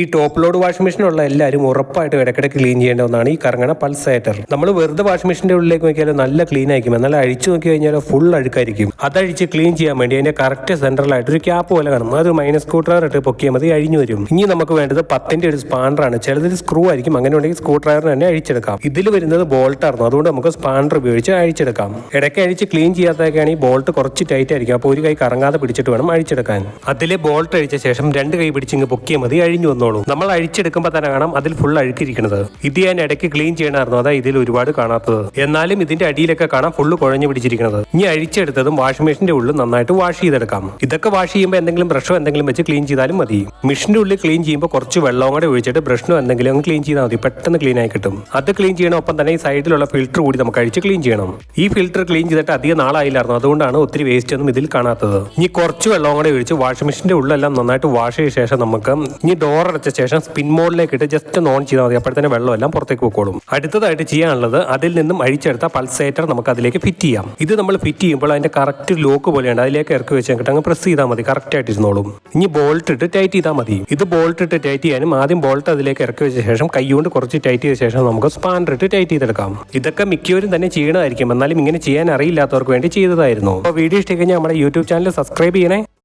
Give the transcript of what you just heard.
ഈ top load washing മെഷീനുള്ള എല്ലാവരും ഉറപ്പായിട്ട് ഇടയ്ക്കിടയ്ക്ക് ക്ലീൻ ചെയ്യേണ്ട ഒന്നാണ് ഈ കറങ്ങണ പൾസേറ്റർ നമ്മൾ വെറുതെ വാഷിംഗ് മെഷീന്റെ ഉള്ളിലേക്ക് നോക്കിയാലും നല്ല ക്ലീൻ ആയിരിക്കും. എന്നാൽ അഴിച്ചു നോക്കി കഴിഞ്ഞാൽ ഫുൾ അഴുക്കായിരിക്കും. അതഴിച്ച് ക്ലീൻ ചെയ്യാൻ വേണ്ടി അതിന്റെ കറക്റ്റ് സെൻട്രലായിട്ട് ഒരു ക്യാപ്പ് പോലെ കാണും. അത് മൈനസ് സ്ക്രൂ ഇട്ട് പൊക്കിയാൽ മതി അഴിഞ്ഞു വരും. ഇനി നമുക്ക് വേണ്ടത് പത്തിന്റെ ഒരു സ്പാൻഡറാണ് ചിലതിൽ സ്ക്രൂ ആയിരിക്കും. അങ്ങനെ ഉണ്ടെങ്കിൽ സ്ക്രൂ ഡ്രൈവർ തന്നെ അഴിച്ചെടുക്കാം. ഇതിൽ വരുന്നത് ബോൾട്ട് ആയിരുന്നു. അതുകൊണ്ട് നമുക്ക് സ്പാൻഡർ ഉപയോഗിച്ച് അഴിച്ചെടുക്കാം. ഇടയ്ക്ക് അഴിച്ച് ക്ലീൻ ചെയ്യാത്തതൊക്കെയാണ് ഈ ബോൾട്ട് കുറച്ച് ടൈറ്റ് ആയിരിക്കും. അപ്പോൾ ഒരു കൈ കറങ്ങാതെ പിടിച്ചിട്ട് വേണം അഴിച്ചെടുക്കാൻ. അതിലെ ബോൾട്ട് അഴിച്ച ശേഷം രണ്ട് കൈ പിടിച്ചിങ്ങ് പൊക്കിയാൽ മതി അഴിഞ്ഞു വന്നോളൂ നമ്മൾ അഴിച്ചെടുക്കുമ്പോൾ തന്നെ കാണാം അതിൽ ഫുൾ അഴുക്കിരിക്കുന്നത്. ഇത് ഞാൻ ഇടയ്ക്ക് ക്ലീൻ ചെയ്യണമായിരുന്നു അതാ ഇതിൽ ഒരുപാട് കാണാത്തത്. എന്നാലും ഇതിന്റെ അടിയിലൊക്കെ കാണാം ഫുള്ള് കുഴഞ്ഞു പിടിച്ചിരിക്കുന്നത്. ഇനി അഴിച്ചെടുത്തതും വാഷിംഗ് മെഷീന്റെ ഉള്ളിൽ നന്നായിട്ട് വാഷ് ചെയ്തെടുക്കാം. ഇതൊക്കെ വാഷ് ചെയ്യുമ്പോൾ എന്തെങ്കിലും ബ്രഷോ എന്തെങ്കിലും വെച്ച് ക്ലീൻ ചെയ്താലും മതി. മെഷീന്റെ ഉള്ളിൽ ക്ലീൻ ചെയ്യുമ്പോൾ കുറച്ച് വെള്ളം കൂടെ ഒഴിച്ചിട്ട് ബ്രഷിനോ എന്തെങ്കിലും ക്ലീൻ ചെയ്താൽ മതി. പെട്ടെന്ന് ക്ലീൻ ആയി കിട്ടും. അത് ക്ലീൻ ചെയ്യണം ഒപ്പം തന്നെ ഈ സൈഡിലുള്ള ഫിൽറ്റർ കൂടി നമുക്ക് അഴിച്ച് ക്ലീൻ ചെയ്യണം. ഈ ഫിൽറ്റർ ക്ലീൻ ചെയ്തിട്ട് അധികം നാളായില്ലായിരുന്നു. അതുകൊണ്ടാണ് ഒത്തിരി വേസ്റ്റ് ഒന്നും ഇതിൽ കാണാത്തത്. ഇനി കുറച്ച് വെള്ളം കൂടെ ഒഴിച്ച് വാഷിംഗ് മെഷീന്റെ ഉള്ളെല്ലാം നന്നായിട്ട് വാഷ് ചെയ്ത ശേഷം നമുക്ക് ഇനി ഡോർ അടച്ച ശേഷം സ്പിൻ മോഡിലേക്ക് ഇട്ട് ജസ്റ്റ് ഒന്ന് ഓൺ ചെയ്താൽ മതി. അപ്പോഴത്തേന് വെള്ളമെല്ലാം പുറത്തേക്ക് പൊക്കോളും. അടുത്തതായിട്ട് ചെയ്യാനുള്ളത് അതിൽ നിന്നും അഴിച്ചെടുത്ത പൾസേറ്റർ നമുക്ക് അതിലേക്ക് ഫിറ്റ് ചെയ്യാം. ഇത് നമ്മൾ ഫിറ്റ് ചെയ്യുമ്പോൾ അതിന്റെ കറക്റ്റ് ലോക്ക് പോലെയുണ്ട്. അതിലേക്ക് ഇറക്കി വെച്ചിട്ട് അങ്ങ് പ്രസ് ചെയ്താൽ മതി. കറക്റ്റ് ആയിട്ട് ഇരുന്നോളും. ഇനി ബോൾട്ട് ഇട്ട് ടൈറ്റ് ചെയ്താൽ മതി. ഇത് ബോൾട്ട് ഇട്ട് ടൈറ്റ് ചെയ്യാനും ആദ്യം ബോൾട്ട് അതിലേക്ക് ഇറക്കി വെച്ച ശേഷം കൈ കൊണ്ട് കുറച്ച് ടൈറ്റ് ചെയ്ത ശേഷം നമുക്ക് സ്പാൻഡർ ഇട്ട് ടൈറ്റ് ചെയ്തെടുക്കാം. ഇതൊക്കെ മിക്കവരും തന്നെ ചെയ്യണമായിരിക്കും എന്നാലും ഇങ്ങനെ ചെയ്യാൻ അറിയില്ലാത്തവർക്ക് വേണ്ടി ചെയ്തതായിരുന്നു. അപ്പോൾ വീഡിയോ ഇഷ്ടം കഴിഞ്ഞാൽ നമ്മുടെ യൂട്യൂബ് ചാനൽ സബ്സ്ക്രൈബ് ചെയ്യണേ.